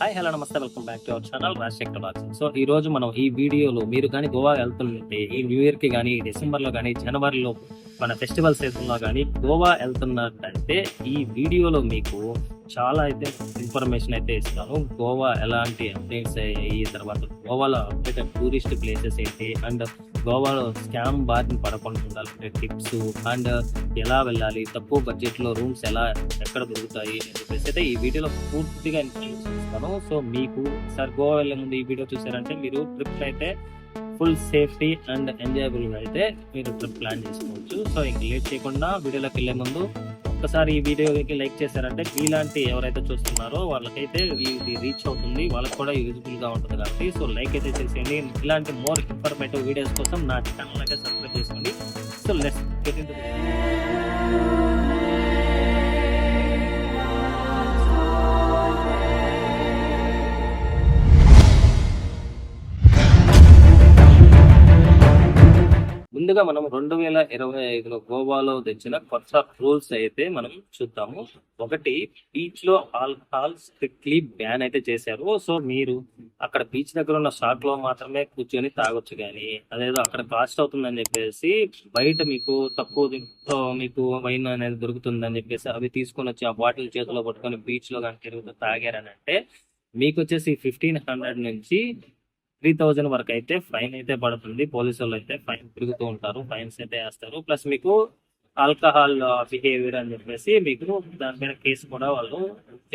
Hi hello నమస్తే welcome back to our channel Rajasekhar box. So ఈ రోజు మనం ఈ వీడియోలో మీరు కానీ గోవా వెళ్తుంటే ఈ న్యూ ఇయర్కి కానీ డిసెంబర్లో కానీ జనవరిలో మన ఫెస్టివల్ సీజన్లో కానీ గోవా వెళ్తున్నట్టయితే ఈ వీడియోలో మీకు చాలా అయితే ఇన్ఫర్మేషన్ అయితే ఇస్తాను. గోవా ఎలాంటి అప్డేట్స్ అయ్యాయి తర్వాత గోవాలో అప్డేట్ టూరిస్ట్ ప్లేసెస్ ఏంటి అండ్ గోవాలో స్కామ్ బారిన పడకుండా ఉండాలంటే టిప్స్ అండ్ ఎలా వెళ్ళాలి తక్కువ బడ్జెట్లో రూమ్స్ ఎలా ఎక్కడ దొరుకుతాయి అని చెప్పేసి అయితే ఈ వీడియోలో పూర్తిగా ఇన్ఫర్మేషన్ చేస్తాను సో మీకు సార్ గోవా వెళ్ళే ముందు ఈ వీడియో చూసారంటే మీరు ట్రిప్ అయితే ఫుల్ సేఫ్టీ అండ్ ఎంజాయబుల్ అయితే మీరు ట్రిప్ ప్లాన్ చేసుకోవచ్చు. సో ఇంక లేట్ చేయకుండా వీడియోలోకి వెళ్ళే ముందు ఒక్కసారి ఈ వీడియోకి లైక్ చేశారంటే మీలాంటి ఎవరైతే చూస్తున్నారో వాళ్ళకైతే ఇది రీచ్ అవుతుంది. వాళ్ళకి కూడా యూజ్ఫుల్గా ఉంటుంది కాబట్టి. సో లైక్ అయితే చేసేయండి. ఇలాంటి మోర్ ఇన్ఫర్మేటివ్ వీడియోస్ కోసం నా ఛానల్ అయితే సబ్స్క్రైబ్ చేసుకోండి. సో లెట్స్ గెట్ ఇన్ ముందుగా మనం రెండు వేల ఇరవై ఐదులో గోవాలో తెచ్చిన కొత్త రూల్స్ అయితే మనం చూద్దాము. ఒకటి బీచ్లో ఆల్కహాల్ స్ట్రిక్ట్లీ బ్యాన్ అయితే చేశారు. సో మీరు అక్కడ బీచ్ దగ్గర ఉన్న షాప్లో మాత్రమే కూర్చొని తాగొచ్చు కానీ అదేదో అక్కడ కాస్ట్ అవుతుందని చెప్పేసి బయట మీకు తక్కువ మీకు వైన్ అనేది దొరుకుతుందని చెప్పేసి అవి తీసుకొని వచ్చి ఆ బాటిల్ చేతిలో పట్టుకొని బీచ్లో కానీ తిరుగుతూ తాగారని అంటే మీకు వచ్చేసి ఫిఫ్టీన్ హండ్రెడ్ నుంచి త్రీ థౌజండ్ వరకు అయితే ఫైన్ అయితే పడుతుంది. పోలీసు వాళ్ళు అయితే ఫైన్ తిరుగుతూ ఉంటారు. ఫైన్స్ అయితే వేస్తారు. ప్లస్ మీకు ఆల్కహాల్ బిహేవియర్ అని చెప్పేసి మీకు దాని మీద కేసు కూడా వాళ్ళు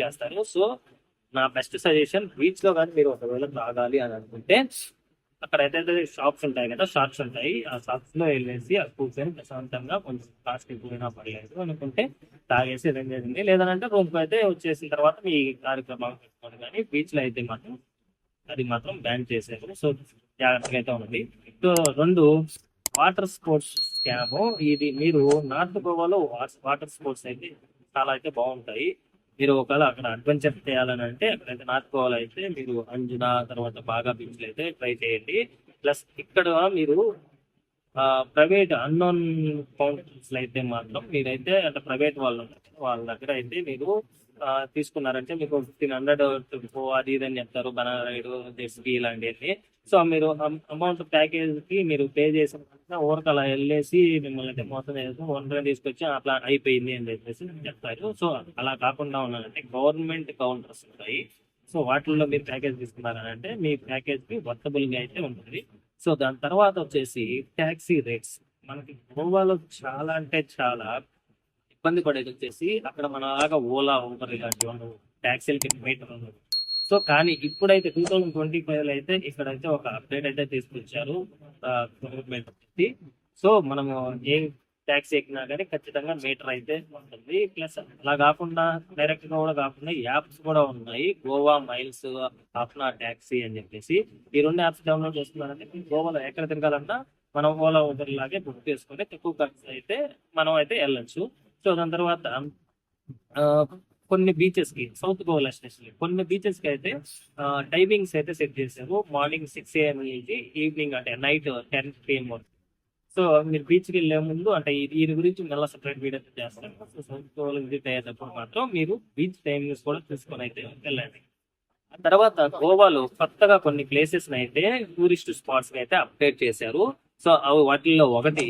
చేస్తారు. సో నా బెస్ట్ సజెషన్ బీచ్లో కానీ మీరు ఒకవేళ తాగాలి అని అనుకుంటే అక్కడ అయితే షాప్స్ ఉంటాయి కదా షాప్స్ ఉంటాయి. ఆ షాప్స్లో వెళ్ళేసి ఆ కూర్చొని ప్రశాంతంగా కొంచెం కాస్ట్ ఎక్కువైనా పడలేదు అనుకుంటే తాగేసి అరేంజ్ చేసింది లేదంటే రూమ్ అయితే వచ్చేసిన తర్వాత మీ కార్యక్రమాలు పెట్టుకోండి. కానీ బీచ్లో అయితే మాత్రం అది మాత్రం బ్యాన్ చేశారు సో జాగ్రత్తగా అయితే ఉన్నది సో రెండు వాటర్ స్పోర్ట్స్ స్కామ్ ఇది మీరు నార్త్ గోవాలో వాటర్ స్పోర్ట్స్ అయితే చాలా అయితే బాగుంటాయి. మీరు ఒకవేళ అక్కడ అడ్వెంచర్ చేయాలని అంటే అక్కడైతే నార్త్ గోవాలో అయితే మీరు అంజునా తర్వాత బాగా బీచ్లు అయితే ట్రై చేయండి. ప్లస్ ఇక్కడ మీరు ప్రైవేట్ అన్నోన్ కౌంటర్స్ అయితే మాత్రం మీరైతే అంటే ప్రైవేట్ వాళ్ళు వాళ్ళ దగ్గర అయితే మీరు తీసుకున్నారంటే మీకు ఫిఫ్టీన్ హండ్రెడ్ అది ఇది అని చెప్తారు. బనానా రైడ్ జెస్కి ఇలాంటివి సో మీరు అమౌంట్ ప్యాకేజ్కి మీరు పే చేసిన ఊరికి అలా వెళ్ళేసి మిమ్మల్ని అయితే మోసం చేసి వన్ తీసుకొచ్చి అట్లా అయిపోయింది అని చెప్పేసి చెప్తారు. సో అలా కాకుండా ఉండాలంటే గవర్నమెంట్ కౌంటర్స్ ఉంటాయి. సో వాటిల్లో మీరు ప్యాకేజ్ తీసుకున్నారంటే మీ ప్యాకేజ్కి వర్తబుల్గా అయితే ఉంటుంది. సో దాని తర్వాత వచ్చేసి ట్యాక్సీ రేట్స్. మనకి గోవాలో చాలా అంటే చాలా ఇబ్బంది పడేది వచ్చేసి అక్కడ మన లాగా ఓలా ఊబర్ ఇలాంటివి ఉండవు ట్యాక్సీలకి మీటర్ ఉండదు. సో కానీ ఇప్పుడైతే టూ థౌజండ్ ట్వంటీ ఫైవ్ అయితే ఇక్కడైతే ఒక అప్డేట్ అయితే తీసుకొచ్చారు గవర్నమెంట్ సో మనము ఏ ట్యాక్సీ ఎక్కినా కానీ ఖచ్చితంగా మీటర్ అయితే ఉంటుంది. ప్లస్ అలా కాకుండా డైరెక్ట్గా కూడా కాకుండా యాప్స్ కూడా ఉన్నాయి. గోవా మైల్స్ అప్నా ట్యాక్సీ అని చెప్పేసి. ఈ రెండు యాప్స్ డౌన్లోడ్ చేసుకున్నారంటే గోవాలో ఎక్కడ తిరగాలన్నా మనం ఓలా ఊబర్ లాగే బుక్ చేసుకొని తక్కువ ఖర్చు అయితే మనం అయితే వెళ్ళొచ్చు. సో దాని తర్వాత కొన్ని బీచెస్కి సౌత్ గోవా స్టేషన్ కొన్ని బీచెస్కి అయితే టైమింగ్స్ అయితే సెట్ చేశారు మార్నింగ్ సిక్స్ ఏఎం నుంచి ఈవినింగ్ అంటే నైట్ టెన్ పిఎం వరకు. సో మీరు బీచ్కి వెళ్ళే ముందు అంటే దీని గురించి మళ్ళీ సపరేట్ వీడియో అయితే చేస్తాను. సో సౌత్ గోవా విజిట్ అయ్యేటప్పుడు మాత్రం మీరు బీచ్ టైమింగ్స్ కూడా చూసుకొని అయితే వెళ్ళండి. తర్వాత గోవాలో కొత్తగా కొన్ని ప్లేసెస్ అయితే టూరిస్ట్ స్పాట్స్ అయితే అప్డేట్ చేశారు. సో అవి వాటిల్లో ఒకటి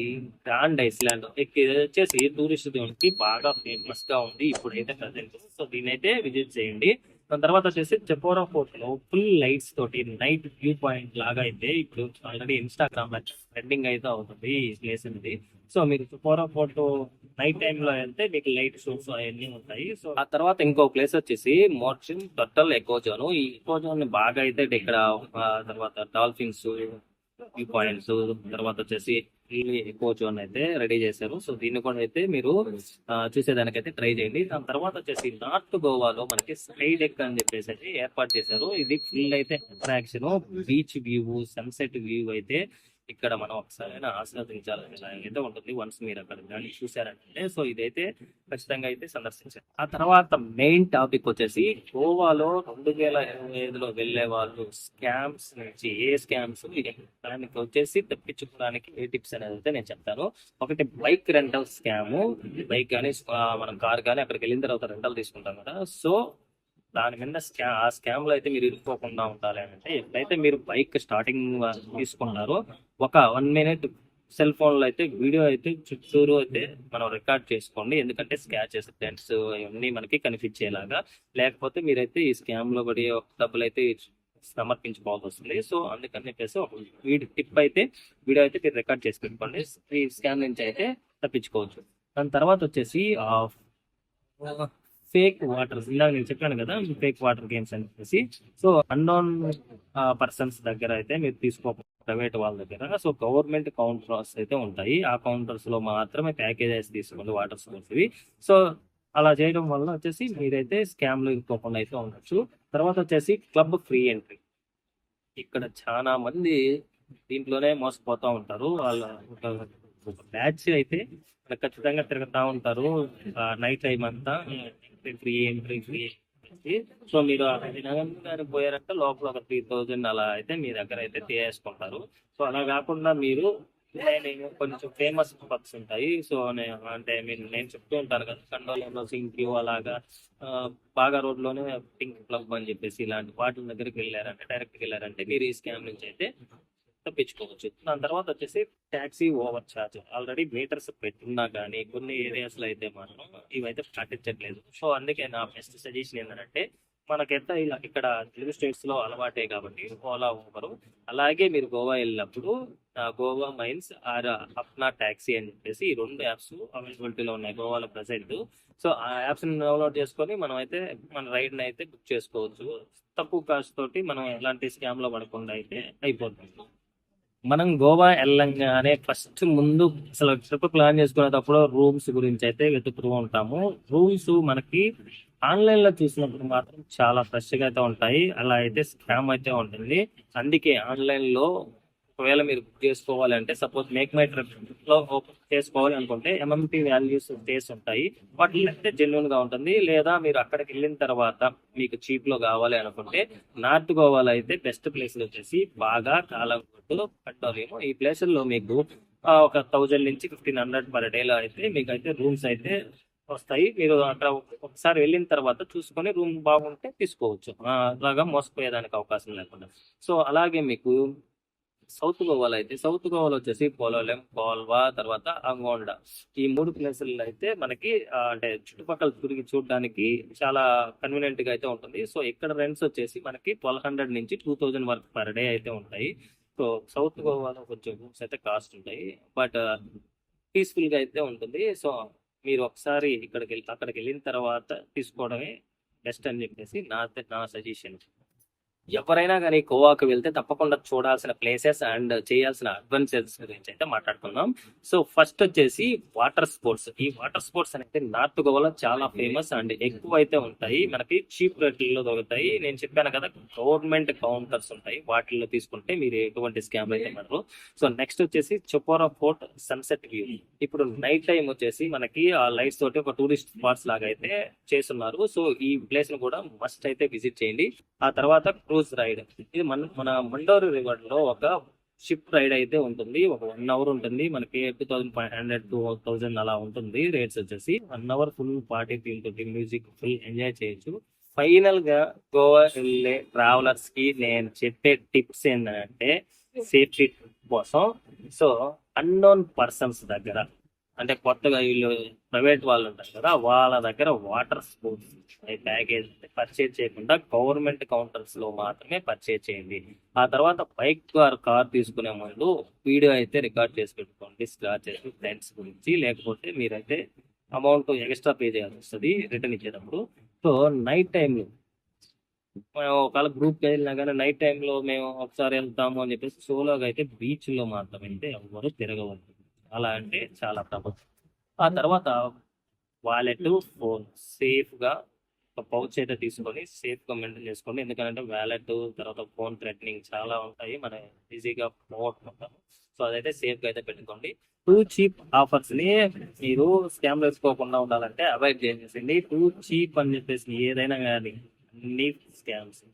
గ్రాండ్ ఐస్లాండ్. ఇది వచ్చేసి టూరిస్ట్ దేవునికి బాగా ఫేమస్గా ఉంది ఇప్పుడైతే ప్రజెంట్. సో దీని అయితే విజిట్ చేయండి. దాని తర్వాత వచ్చేసి చెపోరా ఫోర్ట్లో ఫుల్ లైట్స్ తోటి నైట్ వ్యూ పాయింట్ లాగా అయితే ఇప్పుడు ఆల్రెడీ ఇన్స్టాగ్రామ్లో ట్రెండింగ్ అయితే అవుతుంది ఈ ప్లేస్ అనేది. సో మీరు చెపోరా ఫోర్ట్ నైట్ టైమ్లో వెళ్తే మీకు లైట్ షోస్ అవన్నీ ఉంటాయి. సో ఆ తర్వాత ఇంకో ప్లేస్ వచ్చేసి మోర్చిన్ టోటల్ ఎకో జోన్ ఈ ఎకోజోన్ని బాగా అయితే ఇక్కడ తర్వాత డాల్ఫిన్స్ వ్యూ పాయింట్స్. తర్వాత వచ్చేసి ఎక్కువ జోన్ అయితే రెడీ చేశారు. సో దీన్ని కూడా అయితే మీరు చూసేదానికైతే ట్రై చేయండి. దాని తర్వాత వచ్చేసి నార్త్ గోవాలో మనకి స్కై డెక్ అని చెప్పేసి అయితే ఏర్పాటు చేశారు. ఇది ఫుల్ అయితే attraction beach view sunset view అయితే ఇక్కడ మనం ఒకసారి ఆస్వాదించాలని అయితే ఉంటుంది వన్స్ మీరు అక్కడ కానీ చూసారంటే సో ఇదైతే ఖచ్చితంగా అయితే సందర్శించారు. ఆ తర్వాత మెయిన్ టాపిక్ వచ్చేసి గోవాలో రెండు వేల ఇరవై ఐదులో వెళ్ళే వాళ్ళు స్కామ్స్ నుంచి ఏ స్కామ్స్ దానికి వచ్చేసి తప్పించుకోవడానికి ఏ టిప్స్ అనేది అయితే నేను చెప్తాను. ఒకటి బైక్ రెంటల్ స్కామ్ బైక్ కానీ మనం కార్ కానీ అక్కడికి వెళ్ళిన తర్వాత రెంటల్ తీసుకుంటాం కదా. సో దాని మీద స్కా ఆ స్కామ్లో అయితే మీరు ఇరుక్కోకుండా ఉండాలి అని అంటే ఎప్పుడైతే మీరు బైక్ స్టార్టింగ్ తీసుకున్నారో ఒక వన్ మినిట్ సెల్ ఫోన్లో అయితే వీడియో అయితే చుట్టూరు అయితే మనం రికార్డ్ చేసుకోండి. ఎందుకంటే స్క్రాచెస్ డెంట్స్ ఇవన్నీ మనకి కనిపించేలాగా. లేకపోతే మీరైతే ఈ స్కామ్లో పడి డబ్బులు అయితే సమర్పించుకోవాల్సి వస్తుంది. సో అందుకని చెప్పేసి ఒక వీడియో టిప్ అయితే వీడియో అయితే మీరు రికార్డ్ చేసి పెట్టుకోండి. ఈ స్కామ్ నుంచి అయితే తప్పించుకోవచ్చు. దాని తర్వాత వచ్చేసి ఫేక్ వాటర్ ఇందాక నేను చెప్పాను కదా ఫేక్ వాటర్ గేమ్స్ అని చెప్పేసి. సో అన్నోన్ పర్సన్స్ దగ్గర అయితే మీరు తీసుకోకపోతే ప్రైవేట్ వాళ్ళ దగ్గర. సో గవర్నమెంట్ కౌంటర్స్ అయితే ఉంటాయి. ఆ కౌంటర్స్లో మాత్రమే ప్యాకేజెస్ తీసుకోండి వాటర్ సోర్స్ ఇవి. సో అలా చేయడం వల్ల వచ్చేసి మీరైతే స్కామ్లో అయితే ఉండొచ్చు. తర్వాత వచ్చేసి క్లబ్ ఫ్రీ ఎంట్రీ. ఇక్కడ చాలా మంది దీంట్లోనే మోసపోతూ ఉంటారు. వాళ్ళ బ్యాచ్ అయితే ఖచ్చితంగా తిరుగుతూ ఉంటారు. నైట్ టైం అంతా. ఫ్రీ ఎంట్రీ ఫ్రీ సో మీరు అక్కడ పోయారంటే లోపల ఒక త్రీ థౌజండ్ అలా అయితే మీ దగ్గర అయితే తీసుకుంటారు సో అలా కాకుండా మీరు నేను కొంచెం ఫేమస్ పబ్స్ ఉంటాయి. సో నేను అంటే మీరు నేను చెప్తూ ఉంటాను కదా కండోలంలో సింక్ అలాగా బాగా రోడ్లోనే పింక్ క్లబ్ అని చెప్పేసి ఇలాంటి వాటి దగ్గరికి వెళ్ళారంటే డైరెక్ట్ వెళ్ళారంటే మీరు ఈ స్కామ్ నుంచి అయితే తప్పించుకోవచ్చు. దాని తర్వాత వచ్చేసి taxi over charge already meters పెట్టున్నా కానీ కొన్ని ఏరియాస్లో అయితే మాత్రం ఇవైతే పాటించట్లేదు. సో అందుకే నా బెస్ట్ సజెషన్ ఏంటంటే మనకైతే ఇక్కడ తెలుగు స్టేట్స్లో అలవాటే కాబట్టి ఓలా ఊబర్. అలాగే మీరు గోవా వెళ్ళినప్పుడు Goa Miles or Apna taxi అని చెప్పేసి ఈ రెండు యాప్స్ అవైలబిలిటీలో ఉన్నాయి. గోవాలో ప్రజెంట్ సో ఆ యాప్స్ డౌన్లోడ్ చేసుకొని మనం అయితే మన రైడ్ అయితే బుక్ చేసుకోవచ్చు. తక్కువ కాస్ట్ తోటి మనం ఎలాంటి స్కామ్లో పడకుండా అయితే అయిపోతుంది. మనం గోవా వెళ్ళంగానే ఫస్ట్ ముందు అసలు ట్రిప్ ప్లాన్ చేసుకునేటప్పుడు రూమ్స్ గురించి అయితే వెతుకుతూ ఉంటాము. రూమ్స్ మనకి ఆన్లైన్లో చూసినప్పుడు మాత్రం చాలా ఫ్రెష్గా అయితే ఉంటాయి. అలా అయితే స్కామ్ అయితే ఉంటుంది. అందుకే ఆన్లైన్లో ఒకవేళ మీరు బుక్ చేసుకోవాలి అంటే సపోజ్ మేక్ మై ట్రిప్లో చేసుకోవాలి అనుకుంటే ఎంఎంపీ వాల్యూస్ డేస్ ఉంటాయి. వాటిలో అయితే జెన్యున్గా ఉంటుంది. లేదా మీరు అక్కడికి వెళ్ళిన తర్వాత మీకు చీప్లో కావాలి అనుకుంటే నార్త్ గోవాలో అయితే బెస్ట్ ప్లేస్ వచ్చేసి బాగా కాలం కొట్టు కట్టోలేము ఈ ప్లేసుల్లో మీకు ఒక థౌజండ్ నుంచి ఫిఫ్టీన్ హండ్రెడ్ పర్ డేలో అయితే మీకు అయితే రూమ్స్ అయితే వస్తాయి. మీరు అక్కడ ఒకసారి వెళ్ళిన తర్వాత చూసుకొని రూమ్ బాగుంటే తీసుకోవచ్చు. అలాగా మోసపోయేదానికి అవకాశం లేకుండా. సో అలాగే మీకు సౌత్ గోవాలో అయితే సౌత్ గోవాలో వచ్చేసి పోలోలెం కోల్వా తర్వాత అంగోండ. ఈ మూడు ప్లేసుల్లో అయితే మనకి అంటే చుట్టుపక్కల తిరిగి చూడడానికి చాలా కన్వీనియంట్గా అయితే ఉంటుంది. సో ఇక్కడ రెంట్స్ వచ్చేసి మనకి ట్వెల్వ్ హండ్రెడ్ నుంచి టూ థౌజండ్ వరకు పర్ డే అయితే ఉంటాయి. సో సౌత్ గోవాలో కొంచెం రూమ్స్ అయితే కాస్ట్ ఉంటాయి. బట్ పీస్ఫుల్గా అయితే ఉంటుంది. సో మీరు ఒకసారి ఇక్కడికి వెళ్ళి అక్కడికి వెళ్ళిన తర్వాత తీసుకోవడమే బెస్ట్ అని చెప్పేసి నా నా సజెషన్ ఎవరైనా కానీ గోవాకి వెళ్తే తప్పకుండా చూడాల్సిన ప్లేసెస్ అండ్ చేయాల్సిన అడ్వెంచర్స్ గురించి అయితే మాట్లాడుకుందాం. సో ఫస్ట్ వచ్చేసి వాటర్ స్పోర్ట్స్ ఈ వాటర్ స్పోర్ట్స్ అనేది నార్త్ గోవాలో చాలా ఫేమస్ అండ్ ఎక్కువ అయితే ఉంటాయి. మనకి చీప్ రేట్లలో దొరుకుతాయి. నేను చెప్పాను కదా గవర్నమెంట్ కౌంటర్స్ ఉంటాయి. వాటిల్లో తీసుకుంటే మీరు ఎటువంటి స్కామ్ అయితే పడరు. సో నెక్స్ట్ వచ్చేసి చొపోరా ఫోర్ట్ సన్సెట్ వ్యూ ఇప్పుడు నైట్ టైం వచ్చేసి మనకి ఆ లైట్స్ తోటి ఒక టూరిస్ట్ స్పాట్స్ లాగా అయితే చేస్తున్నారు. సో ఈ ప్లేస్ను కూడా మస్ట్ అయితే విజిట్ చేయండి. ఆ తర్వాత క్రూజ్ రైడ్. ఇది మన మన మండోరు రివర్లో ఒక షిప్ రైడ్ అయితే ఉంటుంది. ఒక వన్ అవర్ ఉంటుంది. మనకి two thousand five hundred two thousand అలా ఉంటుంది రేట్స్ వచ్చేసి. One hour full party feel music full enjoy చేయొచ్చు. ఫైనల్గా గోవా వెళ్ళే ట్రావెలర్స్కి నేను చెప్పే టిప్స్ ఏంటంటే సేఫ్టీ కోసం. సో అన్నోన్ పర్సన్స్ దగ్గర అంటే కొత్తగా వీళ్ళు ప్రైవేట్ వాళ్ళు ఉంటారు కదా వాళ్ళ దగ్గర వాటర్ స్పోర్ట్స్ ప్యాకేజ్ పర్చేజ్ చేయకుండా గవర్నమెంట్ కౌంటర్స్లో మాత్రమే పర్చేజ్ చేయండి. ఆ తర్వాత బైక్ కార్ కార్ తీసుకునే ముందు వీడియో అయితే రికార్డ్ చేసి పెట్టుకోండి స్క్రాచెస్ ఫ్రెండ్స్ గురించి. లేకపోతే మీరైతే అమౌంట్ ఎక్స్ట్రా పే చేయాల్సి వస్తుంది రిటర్న్ ఇచ్చేటప్పుడు. సో నైట్ టైంలో మేము ఒకవేళ గ్రూప్ వెళ్ళినా కానీ నైట్ టైంలో మేము ఒకసారి వెళ్తాము అని చెప్పేసి సోలోగా అయితే బీచ్లో మాత్రం అయితే ఎవరు తిరగవద్దు. అలా అంటే చాలా ప్రమాదం ఆ తర్వాత వాలెట్ ఫోన్ సేఫ్గా ఒక పౌచ్ అయితే తీసుకొని సేఫ్గా మెయింటైన్ చేసుకోండి. ఎందుకంటే వ్యాలెట్ తర్వాత ఫోన్ థ్రెటనింగ్ చాలా ఉంటాయి. మనం ఈజీగా పోగొట్టుకుంటాము సో అదైతే సేఫ్గా అయితే పెట్టుకోండి. టూ చీప్ ఆఫర్స్ని మీరు స్కామ్ వేసుకోకుండా ఉండాలంటే అవాయిడ్ చేసేసింది టూ చీప్ అని చెప్పేసి ఏదైనా కానీ అన్ని స్కామ్స్.